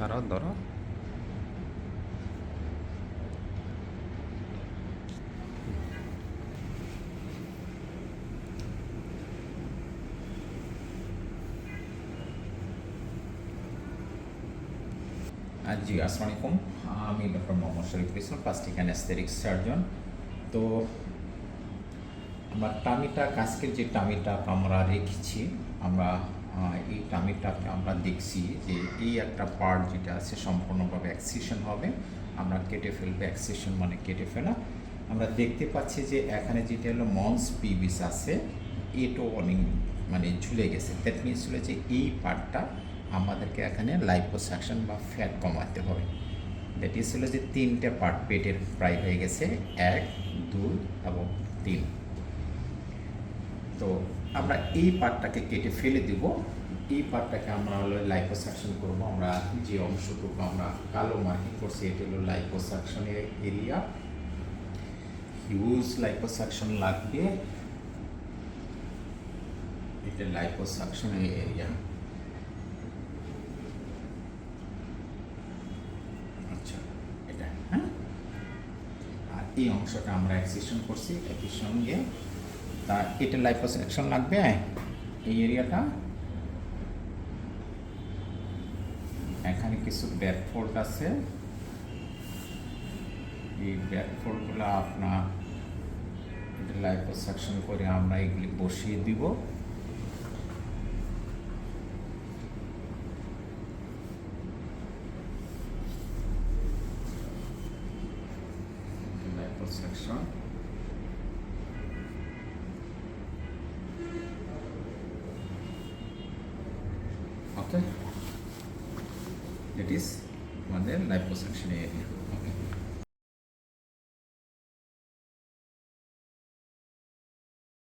ছাড়াও ধরো জি আসসালামু আলাইকুম। আমি doctor Mohammad Sharif Islam, plastic anaesthetic surgeon. তো আমার টামিটা আজকের যে টামিটা আমরা রেখেছি, আমরা এই টামিটাকে আমরা দেখছি যে এই একটা পার্ট যেটা আছে সম্পূর্ণভাবে অ্যাক্সিশন হবে। আমরা কেটে ফেলব অ্যাক্সিশন মানে কেটে ফেলা। আমরা দেখতে পাচ্ছি যে এখানে যেটা হলো মন্স পিবিস আছে, এটাও অনেক মানে ঝুলে গেছে। দ্যাট মিনস হলো যে এই পার্টটা আমাদেরকে এখানে লাইপোসাকশন বা ফ্যাট কমাতে হবে। দ্যাট ইজ হলো যে তিনটে পার্ট পেটের প্রায় হয়ে গেছে, এক, দুই এবং তিন। তো আমরা এই পার্টটাকে কেটে ফেলে দিব। এই পার্টটাকে আমরা হলো লাইপোসাকশন করব। আমরা যে অংশটুকু আমরা কালো মার্কিং করছি, এটা হলো লাইপোসাকশনের এরিয়া হিউজ লাইপোসাকশন লাগবে। এটা লাইপোসাকশনের এরিয়া আচ্ছা এটা হ্যাঁ? আর এই অংশটা আমরা অ্যাক্সিশন করছি, একই সঙ্গে তা এটা লাইপোসাকশন লাগবে। এই এরিয়াটা এখানে কিছু ব্যাক ফোল্ড আছে। এই ব্যাক ফোল্ডগুলো আপনার লাইপোসাকশন করে আমরা এগুলি বসিয়ে দিব। liposuction. after it is. One the liposuction area